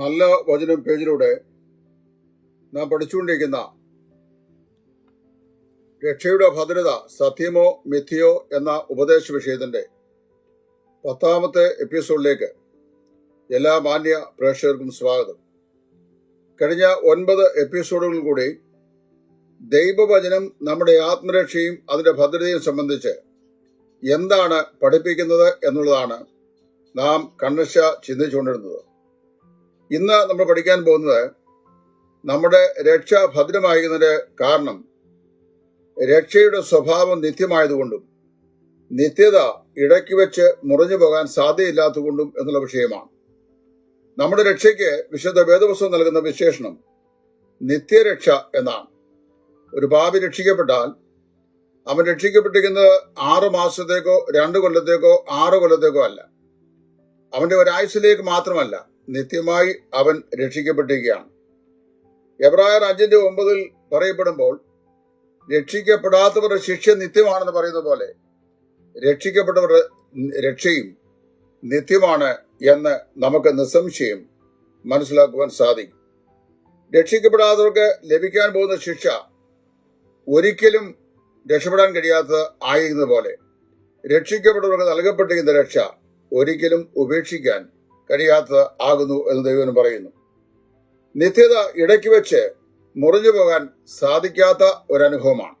നല്ല വചനം പേജിലൂടെ നാം പഠിച്ചുകൊണ്ടിരിക്കുന്ന രക്ഷയുടെ ഭദ്രത സത്യമോ മിഥ്യയോ എന്ന ഉപദേശ വിഷയത്തിന്റെ പത്താമത്തെ എപ്പിസോഡിലേക്ക് എല്ലാ മാന്യ പ്രേക്ഷകർക്കും സ്വാഗതം. കഴിഞ്ഞ ഒൻപത് എപ്പിസോഡുകൾ കൂടി ദൈവവചനം നമ്മുടെ ആത്മരക്ഷയും അതിന്റെ ഭദ്രതയും സംബന്ധിച്ച് എന്താണ് പഠിപ്പിക്കുന്നത് എന്നുള്ളതാണ് നാം കണ്ണശ ചിന്തിച്ചുകൊണ്ടിരുന്നത്. ഇന്ന് നമ്മൾ പഠിക്കാൻ പോകുന്നത് നമ്മുടെ രക്ഷ ഭദ്രമായിരിക്കുന്നതിന്റെ കാരണം. രക്ഷയുടെ സ്വഭാവം നിത്യമായതുകൊണ്ടും നിത്യത ഇടയ്ക്ക് വെച്ച് മുറിഞ്ഞു പോകാൻ സാധ്യതയില്ലാത്തതുകൊണ്ടും എന്നുള്ള വിഷയമാണ്. നമ്മുടെ രക്ഷയ്ക്ക് വിശുദ്ധ വേദപുസ്തകം നൽകുന്ന വിശേഷണം നിത്യരക്ഷ എന്നാണ്. ഒരു പാപി രക്ഷിക്കപ്പെട്ടാൽ അവൻ രക്ഷിക്കപ്പെട്ടിരിക്കുന്നത് ആറു മാസത്തേക്കോ രണ്ട് കൊല്ലത്തേക്കോ ആറ് കൊല്ലത്തേക്കോ അല്ല. അവന്റെ ഒരായുസിലേക്ക് മാത്രമല്ല നിത്യമായി അവൻ രക്ഷിക്കപ്പെട്ടിരിക്കുകയാണ്. എബ്രായർ അഞ്ചിന്റെ ഒമ്പതിൽ പറയപ്പെടുമ്പോൾ രക്ഷിക്കപ്പെടാത്തവരുടെ ശിക്ഷ നിത്യമാണെന്ന് പറയുന്ന പോലെ രക്ഷിക്കപ്പെട്ടവരുടെ രക്ഷയും നിത്യമാണ് എന്ന് നമുക്ക് നിസ്സംശയം മനസ്സിലാക്കുവാൻ സാധിക്കും. രക്ഷിക്കപ്പെടാത്തവർക്ക് ലഭിക്കാൻ പോകുന്ന ശിക്ഷ ഒരിക്കലും രക്ഷപ്പെടാൻ കഴിയാത്ത ആയിരുന്ന പോലെ രക്ഷിക്കപ്പെട്ടവർക്ക് നൽകപ്പെട്ടിരിക്കുന്ന രക്ഷ ഒരിക്കലും ഉപേക്ഷിക്കാൻ കഴിയാത്തത് ആകുന്നു എന്ന് ദൈവം പറയുന്നു. നിത്യത ഇടയ്ക്ക് വെച്ച് മുറിഞ്ഞു പോകാൻ സാധിക്കാത്ത ഒരനുഭവമാണ്.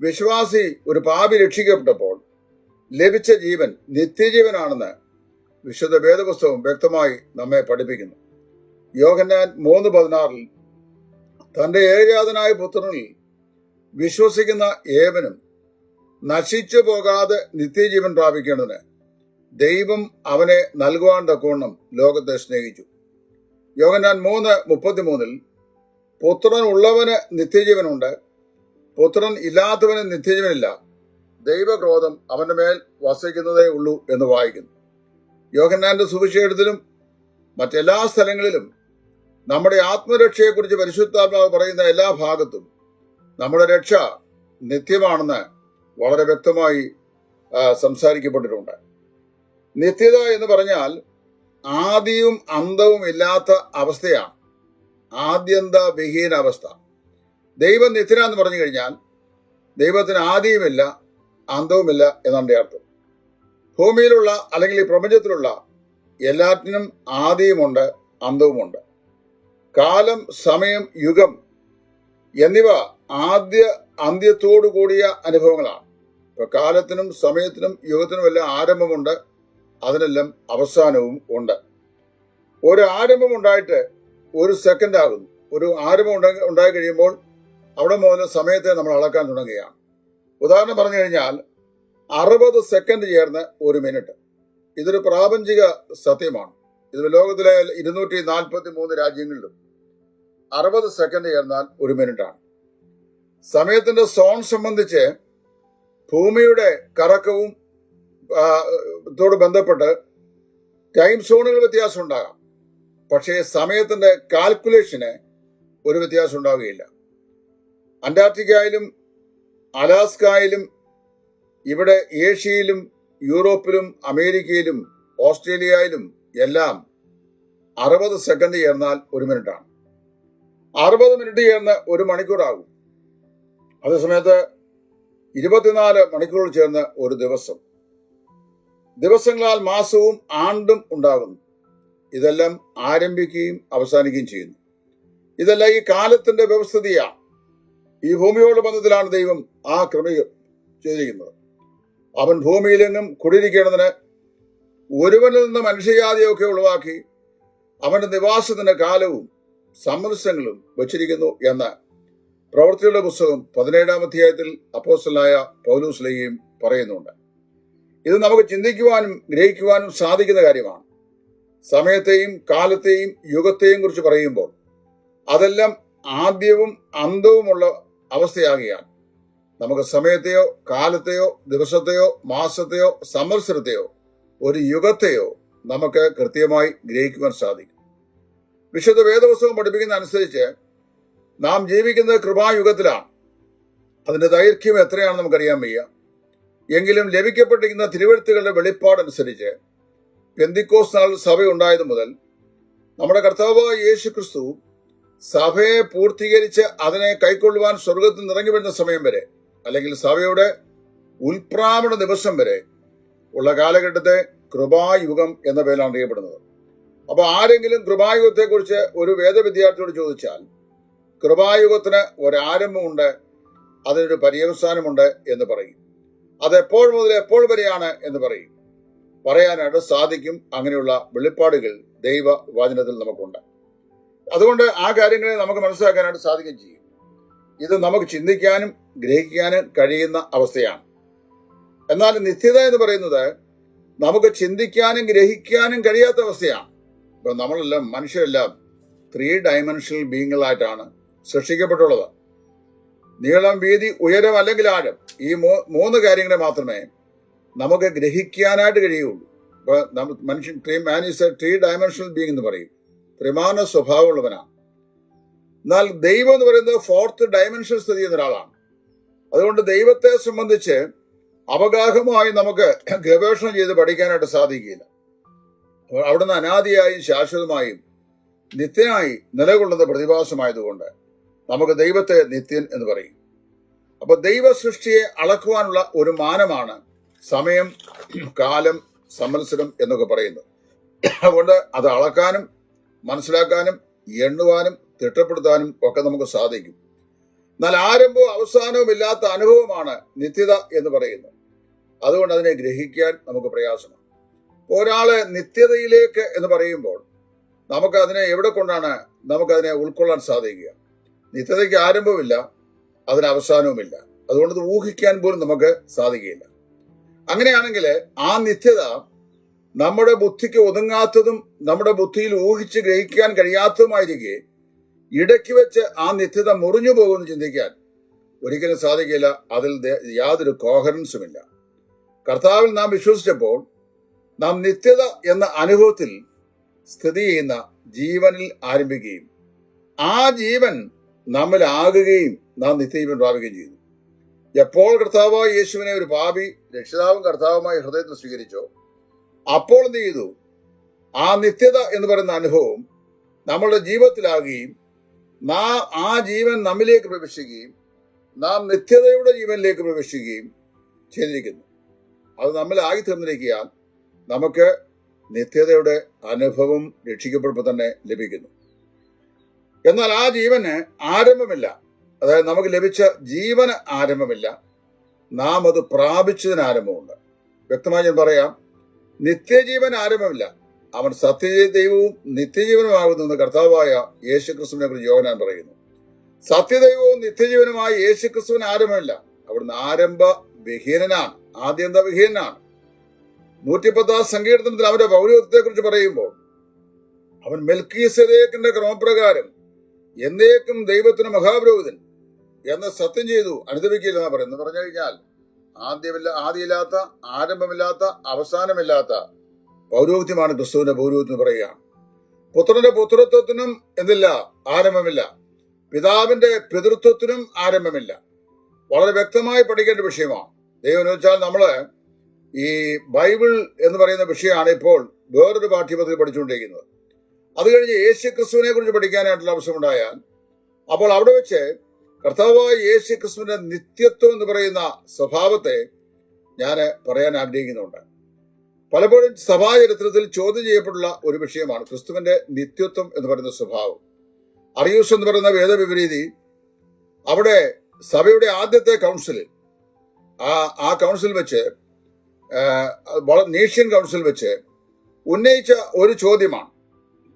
വിശ്വാസി ഒരു പാപി രക്ഷിക്കപ്പെട്ടപ്പോൾ ലഭിച്ച ജീവൻ നിത്യജീവനാണെന്ന് വിശുദ്ധ വേദപുസ്തകം വ്യക്തമായി നമ്മെ പഠിപ്പിക്കുന്നു. യോഹന്നാൻ മൂന്ന് പതിനാറിൽ തന്റെ ഏകജാതനായ പുത്രനിൽ വിശ്വസിക്കുന്ന ഏവനും നശിച്ചു പോകാതെ നിത്യജീവൻ പ്രാപിക്കേണ്ടതിന് ദൈവം അവനെ നൽകുവാൻ തക്കവണ്ണം ലോകത്തെ സ്നേഹിച്ചു. യോഗനാൻ മൂന്ന് മുപ്പത്തിമൂന്നിൽ പുത്രൻ ഉള്ളവന് നിത്യജീവനുണ്ട് പുത്രൻ ഇല്ലാത്തവന് നിത്യജീവനില്ല. ദൈവക്രോധം അവന്റെ മേൽ വസിക്കുന്നതേ ഉള്ളൂ എന്ന് വായിക്കുന്നു. യോഹന്നാന്റെ സുവിശേഷത്തിലും മറ്റെല്ലാ സ്ഥലങ്ങളിലും നമ്മുടെ ആത്മരക്ഷയെക്കുറിച്ച് പരിശുദ്ധാത്മാവ് പറയുന്ന എല്ലാ ഭാഗത്തും നമ്മുടെ രക്ഷ നിത്യമാണെന്ന് വളരെ വ്യക്തമായി സംസാരിക്കപ്പെട്ടിട്ടുണ്ട്. നിത്യത എന്ന് പറഞ്ഞാൽ ആദിയും അന്തവും ഇല്ലാത്ത അവസ്ഥയാണ്. ആദ്യന്ത വിഹീന അവസ്ഥ. ദൈവം നിത്യന എന്ന് പറഞ്ഞു കഴിഞ്ഞാൽ ദൈവത്തിന് ആദിയുമില്ല അന്തവുമില്ല എന്നാണ് അർത്ഥം. ഭൂമിയിലുള്ള അല്ലെങ്കിൽ ഈ പ്രപഞ്ചത്തിലുള്ള എല്ലാറ്റിനും ആദിയുമുണ്ട് അന്തവുമുണ്ട് കാലം സമയം യുഗം എന്നിവ ആദ്യ അന്ത്യത്തോടു കൂടിയ അനുഭവങ്ങളാണ്. ഇപ്പൊ കാലത്തിനും സമയത്തിനും യുഗത്തിനും എല്ലാം ആരംഭമുണ്ട് അതിനെല്ലാം അവസാനവും ഉണ്ട്. ഒരു ആരംഭം ഉണ്ടായിട്ട് ഒരു സെക്കൻഡ് ആകുന്നു. ഒരു ആരംഭം ഉണ്ടായി കഴിയുമ്പോൾ അവിടെ മുതൽ സമയത്തെ നമ്മൾ അളക്കാൻ തുടങ്ങുകയാണ്. ഉദാഹരണം പറഞ്ഞു കഴിഞ്ഞാൽ അറുപത് സെക്കൻഡ് ചേർന്ന് ഒരു മിനിറ്റ് ഇതൊരു പ്രാപഞ്ചിക സത്യമാണ്. ഇത് ലോകത്തിലെ ഇരുന്നൂറ്റി നാൽപ്പത്തി മൂന്ന് രാജ്യങ്ങളിലും അറുപത് സെക്കൻഡ് ചേർന്നാൽ ഒരു മിനിറ്റാണ് സമയത്തിന്റെ സോൺ സംബന്ധിച്ച് ഭൂമിയുടെ കറക്കവും ത്തോട് ബന്ധപ്പെട്ട് ടൈം സോണുകൾ വ്യത്യാസം ഉണ്ടാകാം. പക്ഷേ സമയത്തിന്റെ കാൽക്കുലേഷന് ഒരു വ്യത്യാസം ഉണ്ടാവുകയില്ല. അന്റാർട്ടിക്കയിലും അലാസ്കയിലും ഇവിടെ ഏഷ്യയിലും യൂറോപ്പിലും അമേരിക്കയിലും ഓസ്ട്രേലിയയിലും എല്ലാം അറുപത് സെക്കൻഡ് ചേർന്നാൽ ഒരു മിനിറ്റാണ് അറുപത് മിനിറ്റ് ചേർന്ന് ഒരു മണിക്കൂറാകും. അതേസമയത്ത് ഇരുപത്തിനാല് മണിക്കൂറുകൾ ചേർന്ന് ഒരു ദിവസം. ദിവസങ്ങളാൽ മാസവും ആണ്ടും ഉണ്ടാകുന്നു. ഇതെല്ലാം ആരംഭിക്കുകയും അവസാനിക്കുകയും ചെയ്യുന്നു. ഇതെല്ലാം ഈ കാലത്തിന്റെ വ്യവസ്ഥിതിയാണ് ഈ ഭൂമിയോട് ബന്ധത്തിലാണ് ദൈവം ആ ക്രമീക ചെയ്തിരിക്കുന്നത്. അവൻ ഭൂമിയിലെങ്ങും കുടിയിരിക്കേണ്ടതിന് ഒരുവനിൽ നിന്ന് മനുഷ്യജാതിയൊക്കെ ഒഴിവാക്കി അവന്റെ നിവാസത്തിന്റെ കാലവും സമ്മർശങ്ങളും വച്ചിരിക്കുന്നു എന്ന് പ്രവൃത്തിയുടെ പുസ്തകം പതിനേഴാം അധ്യായത്തിൽ അപ്പോസ്റ്റലായ പൗലൂസ്ലയും പറയുന്നുണ്ട്. ഇത് നമുക്ക് ചിന്തിക്കുവാനും ഗ്രഹിക്കുവാനും സാധിക്കുന്ന കാര്യമാണ്. സമയത്തെയും കാലത്തെയും യുഗത്തെയും കുറിച്ച് പറയുമ്പോൾ അതെല്ലാം ആദ്യവും അന്തവുമുള്ള അവസ്ഥയാകിയാൽ നമുക്ക് സമയത്തെയോ കാലത്തെയോ ദിവസത്തെയോ മാസത്തെയോ സംവത്സരത്തെയോ ഒരു യുഗത്തെയോ നമുക്ക് കൃത്യമായി ഗ്രഹിക്കുവാൻ സാധിക്കും. വിശുദ്ധ വേദപുസ്തകം പഠിപ്പിക്കുന്ന അനുസരിച്ച് നാം ജീവിക്കുന്നത് കൃപായുഗത്തിലാണ്. അതിന്റെ ദൈർഘ്യം എത്രയാണെന്ന് നമുക്കറിയാൻ വയ്യ. എങ്കിലും ലഭിക്കപ്പെട്ടിരിക്കുന്ന തിരുവഴുത്തുകളുടെ വെളിപ്പാടനുസരിച്ച് പെന്തിക്കോസ് നാൾ സഭ ഉണ്ടായത് മുതൽ നമ്മുടെ കർത്താവായ യേശു ക്രിസ്തു സഭയെ പൂർത്തീകരിച്ച് അതിനെ കൈക്കൊള്ളുവാൻ സ്വർഗത്തിൽ നിറങ്ങി വരുന്ന സമയം വരെ അല്ലെങ്കിൽ സഭയുടെ ഉൽപ്രാവണ ദിവസം വരെ ഉള്ള കാലഘട്ടത്തെ കൃപായുഗം എന്ന പേരിലാണ് അറിയപ്പെടുന്നത്. അപ്പോൾ ആരെങ്കിലും കൃപായുഗത്തെക്കുറിച്ച് ഒരു വേദവിദ്യാർത്ഥിയോട് ചോദിച്ചാൽ കൃപായുഗത്തിന് ഒരാരംഭമുണ്ട് അതിനൊരു പര്യവസാനമുണ്ട് എന്ന് പറയും. അത് എപ്പോൾ മുതൽ എപ്പോൾ വരെയാണ് എന്ന് പറയും. പറയാനായിട്ട് സാധിക്കും അങ്ങനെയുള്ള വെളിപ്പാടുകൾ ദൈവ വചനത്തിൽ നമുക്കുണ്ട്. അതുകൊണ്ട് ആ കാര്യങ്ങളെ നമുക്ക് മനസ്സിലാക്കാനായിട്ട് സാധിക്കുകയും ചെയ്യും. ഇത് നമുക്ക് ചിന്തിക്കാനും ഗ്രഹിക്കാനും കഴിയുന്ന അവസ്ഥയാണ്. എന്നാൽ നിത്യത എന്ന് പറയുന്നത് നമുക്ക് ചിന്തിക്കാനും ഗ്രഹിക്കാനും കഴിയാത്ത അവസ്ഥയാണ്. ഇപ്പൊ നമ്മളെല്ലാം മനുഷ്യരെല്ലാം ത്രീ ഡയമെൻഷണൽ ബീങ്ങുകളായിട്ടാണ് സൃഷ്ടിക്കപ്പെട്ടുള്ളത്. നീളം വീതി ഉയരം അല്ലെങ്കിൽ ആഴം ഈ മൂന്ന് കാര്യങ്ങളെ മാത്രമേ നമുക്ക് ഗ്രഹിക്കാനായിട്ട് കഴിയുള്ളൂ ഇപ്പൊ മനുഷ്യൻ three man is a three dimensional being എന്ന് പറയും. ത്രിമാന സ്വഭാവമുള്ളവനാണ് എന്നാൽ ദൈവം എന്ന് പറയുന്നത് ഫോർത്ത് ഡയമെൻഷൻ സ്ഥിതി ചെയ്യുന്ന ഒരാളാണ്. അതുകൊണ്ട് ദൈവത്തെ സംബന്ധിച്ച് അവഗാഹമായി നമുക്ക് ഗവേഷണം ചെയ്ത് പഠിക്കാനായിട്ട് സാധിക്കില്ല അവിടുന്ന് അനാദിയായും ശാശ്വതമായും നിത്യനായി നിലകൊള്ളുന്ന പ്രതിഭാസമായതുകൊണ്ട് നമുക്ക് ദൈവത്തെ നിത്യൻ എന്ന് പറയും. അപ്പൊ ദൈവ സൃഷ്ടിയെ അളക്കുവാനുള്ള ഒരു മാനമാണ് സമയം കാലം സമ്മത്സരം എന്നൊക്കെ പറയുന്നത്. അതുകൊണ്ട് അത് അളക്കാനും മനസ്സിലാക്കാനും എണ്ണുവാനും തിട്ടപ്പെടുത്താനും ഒക്കെ നമുക്ക് സാധിക്കും. എന്നാൽ ആരംഭവും അവസാനവും ഇല്ലാത്ത അനുഭവമാണ് നിത്യത എന്ന് പറയുന്നത്. അതുകൊണ്ട് അതിനെ ഗ്രഹിക്കാൻ നമുക്ക് പ്രയാസമാണ്. ഒരാൾ നിത്യതയിലേക്ക് എന്ന് പറയുമ്പോൾ നമുക്ക് അതിനെ എവിടെ കൊണ്ടാണ് നമുക്കതിനെ ഉൾക്കൊള്ളാൻ സാധിക്കുക? നിത്യതയ്ക്ക് ആരംഭമില്ല അതിന് അവസാനവുമില്ല അതുകൊണ്ട് ഊഹിക്കാൻ പോലും നമുക്ക് സാധിക്കില്ല അങ്ങനെയാണെങ്കിൽ ആ നിത്യത നമ്മുടെ ബുദ്ധിക്ക് ഒതുങ്ങാത്തതും നമ്മുടെ ബുദ്ധിയിൽ ഊഹിച്ച് ഗ്രഹിക്കാൻ കഴിയാത്തതുമായിരിക്കെ ഇടയ്ക്ക് വെച്ച് ആ നിത്യത മുറിഞ്ഞു പോകുമെന്ന് ചിന്തിക്കാൻ ഒരിക്കലും സാധിക്കില്ല അതിൽ യാതൊരു കോഹറൻസും ഇല്ല കർത്താവിൽ നാം വിശ്വസിച്ചപ്പോൾ നാം നിത്യത എന്ന അനുഭവത്തിൽ സ്ഥിതി ചെയ്യുന്ന ജീവനിൽ ആരംഭിക്കുകയും ആ ജീവൻ നമ്മിലാകുകയും നാം നിത്യജീവൻ പ്രാപിക്കുകയും ചെയ്യുന്നു എപ്പോൾ കർത്താവായ യേശുവിനെ ഒരു പാപി രക്ഷിതാവും കർത്താവുമായി ഹൃദയത്തിൽ സ്വീകരിച്ചോ അപ്പോൾ എന്ത് ചെയ്തു? ആ നിത്യത എന്ന് പറയുന്ന അനുഭവം നമ്മളുടെ ജീവിതത്തിലാകുകയും നാം ആ ജീവൻ നമ്മിലേക്ക് പ്രവേശിക്കുകയും നാം നിത്യതയുടെ ജീവനിലേക്ക് പ്രവേശിക്കുകയും ചെയ്തിരിക്കുന്നു. അത് നമ്മിലായി തീർന്നിരിക്കാൻ നമുക്ക് നിത്യതയുടെ അനുഭവം രക്ഷിക്കപ്പെടുമ്പോൾ തന്നെ ലഭിക്കുന്നു. എന്നാൽ ആ ജീവന് ആരംഭമില്ല. അതായത് നമുക്ക് ലഭിച്ച ജീവന് ആരംഭമില്ല. നാം അത് പ്രാപിച്ചതിന് ആരംഭമുണ്ട്. വ്യക്തമായി ഞാൻ പറയാം നിത്യജീവൻ ആരംഭമില്ല. അവൻ സത്യ ദൈവവും നിത്യജീവനുമാകുന്നു എന്ന് കർത്താവായ യേശു ക്രിസ്തുവിനെ കുറിച്ച് യോഗനാൻ പറയുന്നു. സത്യദൈവവും നിത്യജീവനുമായ യേശു ക്രിസ്തുവിന് ആരംഭമില്ല. അവിടുന്ന് ആരംഭ വിഹീനനാണ്. ആദ്യന്ത വിഹീനനാണ്? നൂറ്റിപ്പത്താം സങ്കീർത്തനത്തിൽ അവന്റെ പൗരത്തെ കുറിച്ച് പറയുമ്പോൾ അവൻ മെൽക്കീസദേക്കിന്റെ ക്രമപ്രകാരം എന്നേക്കും ദൈവത്തിന് മഹാപുരോഹിതൻ എന്ന് സത്യം ചെയ്തു അനുദപിക്കില്ല എന്നാ പറയുന്നത്. പറഞ്ഞു കഴിഞ്ഞാൽ ആദ്യമില്ല ആദ്യമില്ലാത്ത ആരംഭമില്ലാത്ത അവസാനമില്ലാത്ത പൗരോഹിത്യമാണ് ക്രിസ്തുവിന്റെ പൗരോഹിത്യം പറയുകയാണ് പുത്രന്റെ പുത്രത്വത്തിനും എന്തില്ല ആരംഭമില്ല. പിതാവിന്റെ പിതൃത്വത്തിനും ആരംഭമില്ല. വളരെ വ്യക്തമായി പഠിക്കേണ്ട വിഷയമാണ്. ദൈവം എന്ന് വെച്ചാൽ നമ്മൾ ഈ ബൈബിൾ എന്ന് പറയുന്ന വിഷയമാണ് ഇപ്പോൾ വേറൊരു പാഠ്യപദ്ധതി പഠിച്ചുകൊണ്ടിരിക്കുന്നത്. അത് കഴിഞ്ഞ് യേശു ക്രിസ്തുവിനെ കുറിച്ച് പഠിക്കാനായിട്ടുള്ള അവസരമുണ്ടായാൽ അപ്പോൾ അവിടെ വെച്ച് കർത്താവായ യേശു ക്രിസ്തുവിന്റെ നിത്യത്വം എന്ന് പറയുന്ന സ്വഭാവത്തെ ഞാൻ പറയാൻ ആഗ്രഹിക്കുന്നുണ്ട്. പലപ്പോഴും സഭാചരിത്രത്തിൽ ചോദ്യം ചെയ്യപ്പെട്ടുള്ള ഒരു വിഷയമാണ് ക്രിസ്തുവിന്റെ നിത്യത്വം എന്ന് പറയുന്ന സ്വഭാവം. അറിയൂസ് എന്ന് പറയുന്ന വേദവിപരീതി അവിടെ സഭയുടെ ആദ്യത്തെ കൗൺസിലിൽ ആ ആ കൗൺസിൽ വെച്ച് നേഷ്യൻ കൗൺസിൽ വെച്ച് ഉന്നയിച്ച ഒരു ചോദ്യമാണ്.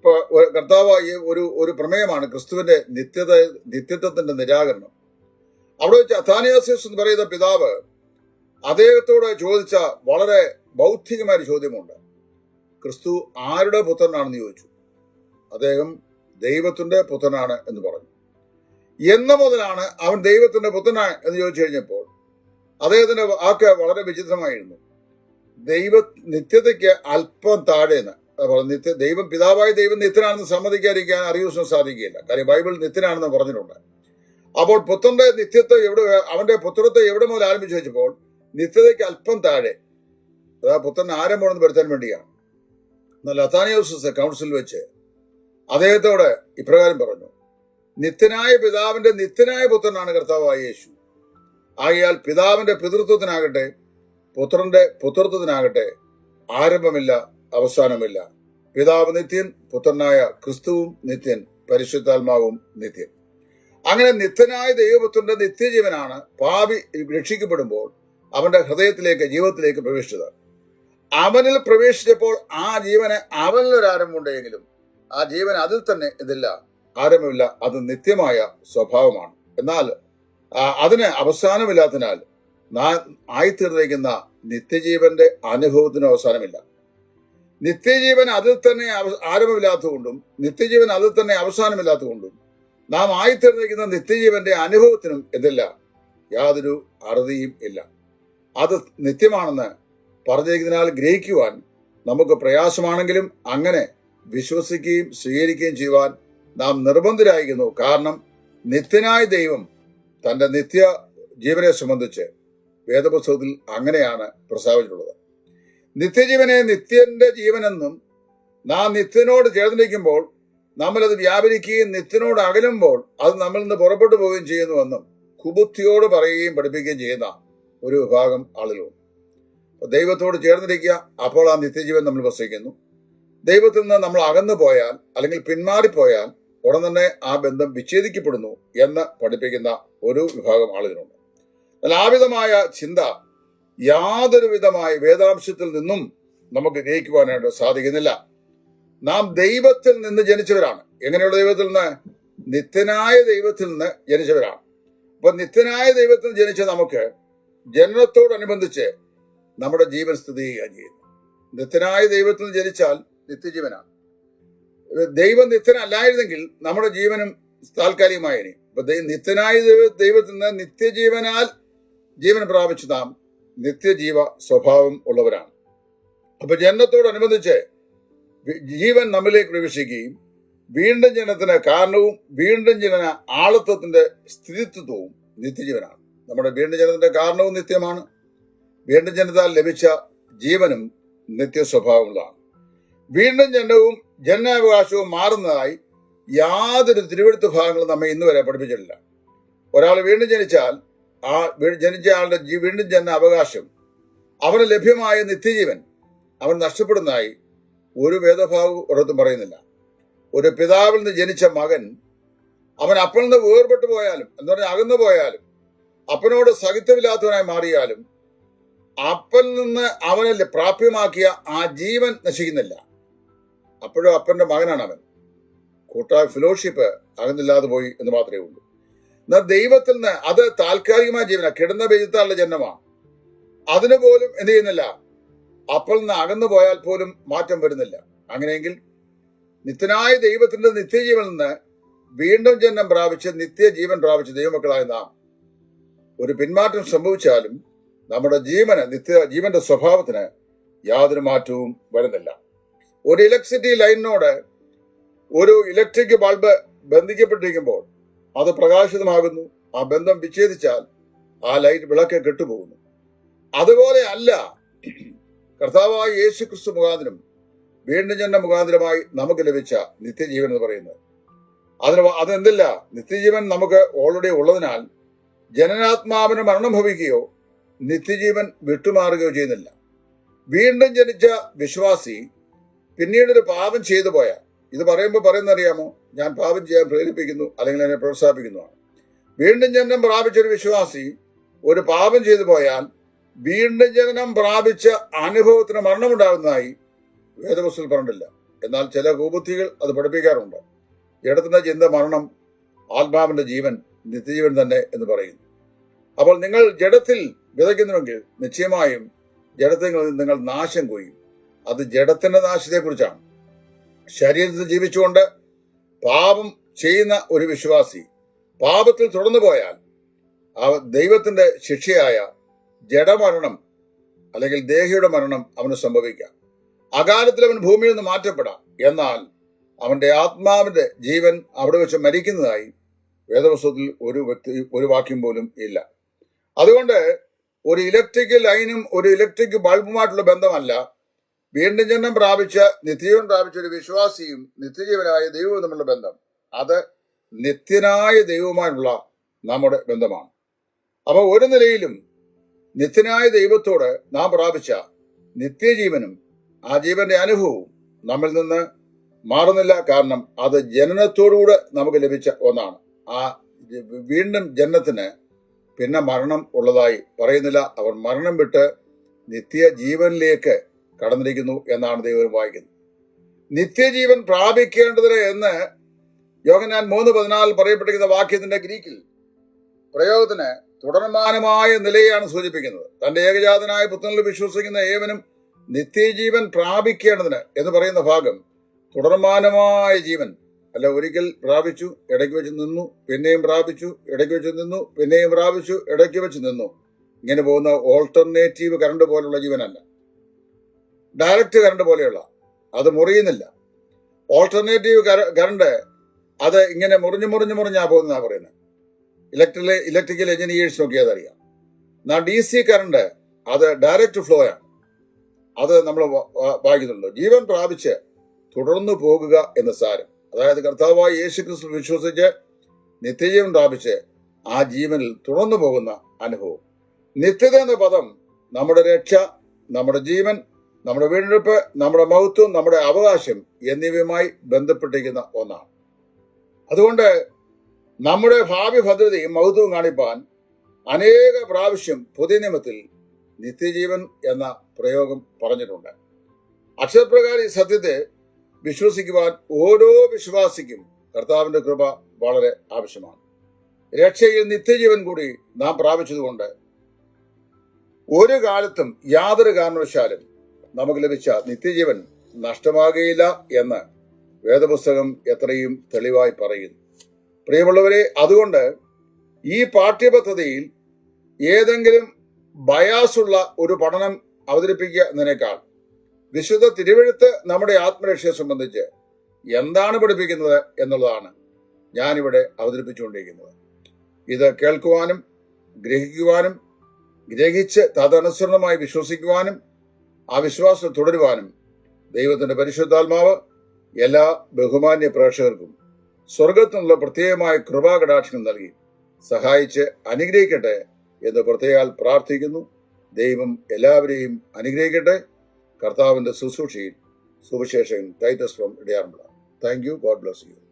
കർത്താവായ ഒരു ഒരു പ്രമേയമാണ് ക്രിസ്തുവിന്റെ നിത്യത നിത്യത്വത്തിന്റെ നിരാകരണം. അവിടെ വെച്ച് അഥാനിയാസിയസ് എന്ന് പറയുന്ന പിതാവ് അദ്ദേഹത്തോട് ചോദിച്ച വളരെ ബൗദ്ധികമായ ചോദ്യമുണ്ട്. ക്രിസ്തു ആരുടെ പുത്രനാണെന്ന് ചോദിച്ചു. അദ്ദേഹം ദൈവത്തിന്റെ പുത്രനാണ് എന്ന് പറഞ്ഞു. എന്ന മുതലാണ് അവൻ ദൈവത്തിന്റെ പുത്രനാണ് എന്ന് ചോദിച്ചു കഴിഞ്ഞപ്പോൾ അദ്ദേഹത്തിന്റെ വാക്ക് വളരെ വിചിത്രമായിരുന്നു. ദൈവ നിത്യതയ്ക്ക് അല്പം താഴേന്ന്. നിത്യ ദൈവം പിതാവായ ദൈവം നിത്യനാണെന്ന് സമ്മതിക്കാതിരിക്കാൻ അറിയൂസിന് സാധിക്കുകയില്ല. കാര്യം ബൈബിൾ നിത്യനാണെന്ന് പറഞ്ഞിട്ടുണ്ട്. അപ്പോൾ പുത്രന്റെ നിത്യത്വം എവിടെ അവന്റെ പുത്രത്വം എവിടെ മുതൽ ആരംഭിച്ചു വെച്ചപ്പോൾ നിത്യതയ്ക്ക് അല്പം താഴെ അതാ പുത്രൻ ആരംഭമെന്ന് വരുത്താൻ വേണ്ടിയാണ്. എന്നാൽ അതാനിയോസ് കൗൺസിൽ വെച്ച് അദ്ദേഹത്തോട് ഇപ്രകാരം പറഞ്ഞു നിത്യനായ പിതാവിന്റെ നിത്യനായ പുത്രനാണ് കർത്താവായ യേശു. ആകയാൽ പിതാവിന്റെ പിതൃത്വത്തിനാകട്ടെ പുത്രന്റെ പുത്രത്വത്തിനാകട്ടെ ആരംഭമില്ല അവസാനമില്ല. പിതാവ് നിത്യൻ പുത്രനായ ക്രിസ്തുവും നിത്യൻ പരിശുദ്ധാത്മാവും നിത്യൻ. അങ്ങനെ നിത്യനായ ദൈവപുത്രന്റെ നിത്യജീവനാണ് പാപി രക്ഷിക്കപ്പെടുമ്പോൾ അവന്റെ ഹൃദയത്തിലേക്ക് ജീവിതത്തിലേക്ക് പ്രവേശിച്ചത്. അവനിൽ പ്രവേശിച്ചപ്പോൾ ആ ജീവന് ആരംഭമുണ്ടെങ്കിലും ആ ജീവൻ അതിൽ തന്നെ ഇതില്ല. ആരംഭമില്ല അത് നിത്യമായ സ്വഭാവമാണ്. എന്നാൽ അതിന് അവസാനമില്ലാത്തതിനാൽ ആയിത്തീർന്നിരിക്കുന്ന നിത്യജീവന്റെ അനുഭവത്തിന് അവസാനമില്ല. നിത്യജീവൻ അതിൽ തന്നെ ആരംഭമില്ലാത്തതുകൊണ്ടും നിത്യജീവൻ അതിൽ തന്നെ അവസാനമില്ലാത്തതുകൊണ്ടും നാം ആയിത്തീർന്നിരിക്കുന്ന നിത്യജീവന്റെ അനുഭവത്തിനും ഇതില്ല യാതൊരു അറുതിയും ഇല്ല. അത് നിത്യമാണെന്ന് പറഞ്ഞിരിക്കുന്നതിനാൽ ഗ്രഹിക്കുവാൻ നമുക്ക് പ്രയാസമാണെങ്കിലും അങ്ങനെ വിശ്വസിക്കുകയും സ്വീകരിക്കുകയും ചെയ്യുവാൻ നാം നിർബന്ധരായിരിക്കുന്നു. കാരണം നിത്യനായ ദൈവം തന്റെ നിത്യ ജീവനെ സംബന്ധിച്ച് വേദപുസ്തകത്തിൽ അങ്ങനെയാണ് പ്രസ്താവിച്ചിട്ടുള്ളത്. നിത്യജീവനെ നിത്യന്റെ ജീവനെന്നും നാം നിത്യനോട് ചേർന്നിരിക്കുമ്പോൾ അത് വ്യാപരിക്കുകയും നിത്യനോട് അകലുമ്പോൾ അത് നമ്മളിൽ നിന്ന് പുറപ്പെട്ടു പോവുകയും ചെയ്യുന്നുവെന്നും കുബുദ്ധിയോട് പറയുകയും പഠിപ്പിക്കുകയും ചെയ്യുന്ന ഒരു വിഭാഗം ആളുകളുണ്ട്. ദൈവത്തോട് ചേർന്നിരിക്കുക അപ്പോൾ ആ നിത്യജീവൻ നമ്മൾ വസിക്കുന്നു. ദൈവത്തിൽ നിന്ന് നമ്മൾ അകന്നു പോയാൽ അല്ലെങ്കിൽ പിന്മാറിപ്പോയാൽ ഉടൻ തന്നെ ആ ബന്ധം വിച്ഛേദിക്കപ്പെടുന്നു എന്ന് പഠിപ്പിക്കുന്ന ഒരു വിഭാഗം ആളുകളുണ്ട്. എന്നാൽ ആവിധമായ ചിന്ത യാതൊരു വിധമായ വേദാംശത്തിൽ നിന്നും നമുക്ക് ഗ്രഹിക്കുവാനായിട്ട് സാധിക്കുന്നില്ല. നാം ദൈവത്തിൽ നിന്ന് ജനിച്ചവരാണ്. എങ്ങനെയുള്ള ദൈവത്തിൽ നിന്ന്? നിത്യനായ ദൈവത്തിൽ നിന്ന് ജനിച്ചവരാണ്. അപ്പൊ നിത്യനായ ദൈവത്തിൽ നിന്ന് ജനിച്ച നമുക്ക് ജനനത്തോടനുബന്ധിച്ച് നമ്മുടെ ജീവൻ സ്ഥിതി ചെയ്യുകയാണ് ചെയ്യുന്നത്. നിത്യനായ ദൈവത്തിൽ ജനിച്ചാൽ നിത്യജീവനാണ്. ദൈവം നിത്യനല്ലായിരുന്നെങ്കിൽ നമ്മുടെ ജീവനും താൽക്കാലികമായേനെ. അപ്പൊ നിത്യനായ ദൈവ- ദൈവത്തിൽ നിന്ന് നിത്യജീവനാൽ ജീവൻ പ്രാപിച്ചു നാം നിത്യജീവ സ്വഭാവം ഉള്ളവരാണ്. അപ്പൊ ജനനത്തോടനുബന്ധിച്ച് ജീവൻ നമ്മിലേക്ക് പ്രവേശിക്കുകയും വീണ്ടും ജനനത്തിന് കാരണവും വീണ്ടും ജനന ആളത്വത്തിന്റെ സ്ഥിരത്വവും നിത്യജീവനാണ്. നമ്മുടെ വീണ്ടും ജനനത്തിന്റെ കാരണവും നിത്യമാണ്. വീണ്ടും ജനതാൽ ലഭിച്ച ജീവനും നിത്യ സ്വഭാവമുള്ളതാണ് വീണ്ടും ജനനവും ജനനാവകാശവും മാറുന്നതായി യാതൊരു തിരുവെടുത്ത് ഭാഗങ്ങളും നമ്മെ ഇന്നുവരെ പഠിപ്പിച്ചിട്ടില്ല. ഒരാൾ വീണ്ടും ജനിച്ചാൽ ആ ജനിച്ച ആളുടെ വീണ്ടും ചെന്ന അവകാശം. അവന് ലഭ്യമായ നിത്യജീവൻ. അവൻ നഷ്ടപ്പെടുന്നതായി ഒരു വേദഭാഗവും ഒരിടത്തും പറയുന്നില്ല. ഒരു പിതാവിൽ നിന്ന് ജനിച്ച മകൻ അവൻ അപ്പനിൽ നിന്ന് വേർപെട്ടു പോയാലും എന്ന് പറഞ്ഞാൽ അകന്നു പോയാലും അപ്പനോട് സഹിത്വമില്ലാത്തവനായി മാറിയാലും അപ്പനിൽ നിന്ന് അവനെ പ്രാപ്യമാക്കിയ ആ ജീവൻ നശിക്കുന്നില്ല. അപ്പോഴും അപ്പന്റെ മകനാണ് അവൻ. കൂട്ടായ ഫിലോഷിപ്പ് അകന്നില്ലാതെ പോയി എന്ന് മാത്രമേ ഉള്ളൂ. എന്നാൽ ദൈവത്തിൽ നിന്ന് അത് താൽക്കാലികമായ ജീവന. കിടന്ന ബെയ്ത്താനുള്ള ജന്മമാണ് അതിന് പോലും എന്ത് ചെയ്യുന്നില്ല. അപ്പോൾ നിന്ന് അകന്നു പോയാൽ പോലും മാറ്റം വരുന്നില്ല. അങ്ങനെയെങ്കിൽ നിത്യനായ ദൈവത്തിന്റെ നിത്യജീവനിൽ നിന്ന് വീണ്ടും ജന്മം പ്രാപിച്ച് നിത്യജീവൻ പ്രാപിച്ച് ദൈവമക്കളായ നാം. ഒരു പിന്മാറ്റം സംഭവിച്ചാലും നമ്മുടെ ജീവന് നിത്യ ജീവന്റെ സ്വഭാവത്തിന് യാതൊരു മാറ്റവും വരുന്നില്ല. ഒരു ഇലക്ട്രിസിറ്റി ലൈനിനോട് ഒരു ഇലക്ട്രിക് ബൾബ് ബന്ധിക്കപ്പെട്ടിരിക്കുമ്പോൾ അത് പ്രകാശിതമാകുന്നു. ആ ബന്ധം വിച്ഛേദിച്ചാൽ ആ ലൈറ്റ് വിളക്ക് കെട്ടുപോകുന്നു. അതുപോലെ അല്ല കർത്താവായ യേശു ക്രിസ്തു മുഖാന്തരം വീണ്ടും ജന്മ മുഖാന്തരമായി നമുക്ക് ലഭിച്ച നിത്യജീവൻ എന്ന് പറയുന്നത്. അതിന് അതെന്തില്ല? നിത്യജീവൻ നമുക്ക് ഓൾറെഡി ഉള്ളതിനാൽ ജനനാത്മാവിന് മരണം ഭവിക്കുകയോ നിത്യജീവൻ വിട്ടുമാറുകയോ ചെയ്യുന്നില്ല. വീണ്ടും ജനിച്ച വിശ്വാസി പിന്നീടൊരു പാപം ചെയ്തു പോയാൽ ഇത് പറയുമ്പോൾ പറയുന്ന അറിയാമോ ഞാൻ പാപം ചെയ്യാൻ പ്രേരിപ്പിക്കുന്നു അല്ലെങ്കിൽ എന്നെ പ്രോത്സാഹിപ്പിക്കുന്നതാണ്. വീണ്ടും ജനനം പ്രാപിച്ച ഒരു വിശ്വാസി ഒരു പാപം ചെയ്തു പോയാൽ വീണ്ടും ജനനം പ്രാപിച്ച അനുഭവത്തിന് മരണമുണ്ടാകുന്നതായി വേദപുസ്തകം പറഞ്ഞിട്ടില്ല. എന്നാൽ ചില കുബുദ്ധികൾ അത് പഠിപ്പിക്കാറുണ്ട്. ജഡത്തിന്റെ ചിന്ത മരണം ആത്മാവിന്റെ ജീവൻ നിത്യജീവൻ തന്നെ എന്ന് പറയുന്നു. അപ്പോൾ നിങ്ങൾ ജഡത്തിൽ വിതയ്ക്കുന്നുവെങ്കിൽ നിശ്ചയമായും ജഡത്തിൽ നിങ്ങൾ നാശം കൊയ്യും. അത് ജഡത്തിന്റെ നാശത്തെക്കുറിച്ചാണ്. ശരീരത്തിൽ ജീവിച്ചുകൊണ്ട് പാപം ചെയ്യുന്ന ഒരു വിശ്വാസി പാപത്തിൽ തുടർന്നു പോയാൽ അവ ദൈവത്തിന്റെ ശിക്ഷയായ ജഡമരണം അല്ലെങ്കിൽ ദേഹിയുടെ മരണം അവന് സംഭവിക്കാം. അകാലത്തിൽ അവൻ ഭൂമിയിൽ നിന്ന് മാറ്റപ്പെടാം. എന്നാൽ അവന്റെ ആത്മാവിന്റെ ജീവൻ അവിടെ വെച്ച് മരിക്കുന്നതായി വേദപുസ്തകത്തിൽ ഒരു വ്യക്തി ഒരു വാക്യം പോലും ഇല്ല. അതുകൊണ്ട് ഒരു ഇലക്ട്രിക്കൽ ലൈനും ഒരു ഇലക്ട്രിക് ബൾബുമായിട്ടുള്ള ബന്ധമല്ല. വീണ്ടും ജന്മം പ്രാപിച്ച് നിത്യജീവൻ പ്രാപിച്ച ഒരു വിശ്വാസിയും നിത്യജീവനായ ദൈവവും തമ്മിലുള്ള ബന്ധം. അത് നിത്യനായ ദൈവവുമായുള്ള നമ്മുടെ ബന്ധമാണ്. അപ്പൊ ഒരു നിലയിലും നിത്യനായ ദൈവത്തോട് നാം പ്രാപിച്ച നിത്യജീവനും ആ ജീവന്റെ അനുഭവവും നമ്മിൽ നിന്ന് മാറുന്നില്ല. കാരണം അത് ജനനത്തോടുകൂടെ നമുക്ക് ലഭിച്ച ഒന്നാണ്. ആ വീണ്ടും ജനനത്തിന് പിന്നെ മരണം ഉള്ളതായി പറയുന്നില്ല. അവർ മരണം വിട്ട് നിത്യ ജീവനിലേക്ക് കടന്നിരിക്കുന്നു എന്നാണ് ദൈവം വായിക്കുന്നത്. നിത്യജീവൻ പ്രാപിക്കേണ്ടതിന് എന്ന് യോഹന്നാൻ മൂന്ന് പതിനാലിൽ പറയപ്പെട്ടിരിക്കുന്ന വാക്യത്തിന്റെ ഗ്രീക്കിൽ പ്രയോഗത്തിന് തുടർമാനമായ നിലയാണ് സൂചിപ്പിക്കുന്നത്. തന്റെ ഏകജാതനായ പുത്രനിൽ വിശ്വസിക്കുന്ന ഏവനും നിത്യജീവൻ പ്രാപിക്കേണ്ടതിന് എന്ന് പറയുന്ന ഭാഗം തുടർമാനമായ ജീവൻ. അല്ല ഒരിക്കൽ പ്രാപിച്ചു ഇടയ്ക്ക് വെച്ച് നിന്നു പിന്നെയും പ്രാപിച്ചു ഇടയ്ക്ക് വെച്ച് നിന്നു പിന്നെയും പ്രാപിച്ചു ഇടയ്ക്ക് വെച്ച് നിന്നു. ഇങ്ങനെ പോകുന്ന ഓൾട്ടർനേറ്റീവ് കറണ്ട് പോലുള്ള ജീവനല്ല. ഡയറക്റ്റ് കറണ്ട് പോലെയുള്ള. അത് മുറിയുന്നില്ല. ഓൾട്ടർനേറ്റീവ് കറണ്ട് അത് ഇങ്ങനെ മുറിഞ്ഞു മുറിഞ്ഞു മുറിഞ്ഞാ പോകുന്നതാണ് പറയുന്നത്. ഇലക്ട്രിക് ഇലക്ട്രിക്കൽ എഞ്ചിനീയേഴ്സ് നോക്കിയാൽ അറിയാം. എന്നാൽ ഡി സി കറണ്ട് അത് ഡയറക്റ്റ് ഫ്ലോ ആണ്. അത് നമ്മൾ വായിക്കുന്നുണ്ട് ജീവൻ പ്രാപിച്ച് തുടർന്നു പോകുക എന്ന് സാരം. അതായത് കർത്താവായി യേശു ക്രിസ്തു വിശ്വസിച്ച് നിത്യജീവൻ പ്രാപിച്ച് ആ ജീവനിൽ തുടർന്നു പോകുന്ന അനുഭവം. നിത്യത എന്ന പദം നമ്മുടെ രക്ഷ നമ്മുടെ ജീവൻ നമ്മുടെ വീണ്ടെടുപ്പ് നമ്മുടെ മഹത്വം നമ്മുടെ അവകാശം എന്നിവയുമായി ബന്ധപ്പെട്ടിരിക്കുന്ന ഒന്നാണ്. അതുകൊണ്ട് നമ്മുടെ ഭാവി ഭദ്രതയും മഹത്വവും കാണിപ്പാൻ അനേക പ്രാവശ്യം പുതിയ നിയമത്തിൽ നിത്യജീവൻ എന്ന പ്രയോഗം പറഞ്ഞിട്ടുണ്ട്. അക്ഷരപ്രകാരം ഈ സത്യത്തെ വിശ്വസിക്കുവാൻ ഓരോ വിശ്വാസിക്കും കർത്താവിന്റെ കൃപ വളരെ ആവശ്യമാണ്. രക്ഷയിൽ നിത്യജീവൻ കൂടി നാം പ്രാപിച്ചതുകൊണ്ട് ഒരു കാലത്തും യാതൊരു കാരണവശാലും നമുക്ക് ലഭിച്ച നിത്യജീവൻ നഷ്ടമാകുകയില്ല എന്ന് വേദപുസ്തകം എത്രയും തെളിവായി പറയുന്നു. പ്രിയമുള്ളവരെ അതുകൊണ്ട് ഈ പാഠ്യപദ്ധതിയിൽ ഏതെങ്കിലും ബയാസുള്ള ഒരു പഠനം അവതരിപ്പിക്കുക എന്നതിനേക്കാൾ വിശുദ്ധ തിരുവഴുത്ത് നമ്മുടെ ആത്മരക്ഷയെ സംബന്ധിച്ച് എന്താണ് പഠിപ്പിക്കുന്നത് എന്നുള്ളതാണ് ഞാനിവിടെ അവതരിപ്പിച്ചുകൊണ്ടിരിക്കുന്നത്. ഇത് കേൾക്കുവാനും ഗ്രഹിക്കുവാനും ഗ്രഹിച്ച് തദനുസരണമായി വിശ്വസിക്കുവാനും ആ വിശ്വാസം തുടരുവാനും ദൈവത്തിന്റെ പരിശുദ്ധാത്മാവ് എല്ലാ ബഹുമാന്യ പ്രേക്ഷകർക്കും സ്വർഗത്തിനുള്ള പ്രത്യേകമായ കൃപാകടാക്ഷം നൽകി സഹായിച്ച് അനുഗ്രഹിക്കട്ടെ എന്ന് പ്രത്യേകാൽ പ്രാർത്ഥിക്കുന്നു. ദൈവം എല്ലാവരെയും അനുഗ്രഹിക്കട്ടെ. കർത്താവിന്റെ ശുശ്രൂഷയിൽ സുവിശേഷൻ from ഇടയാറുള്ള thank you God bless you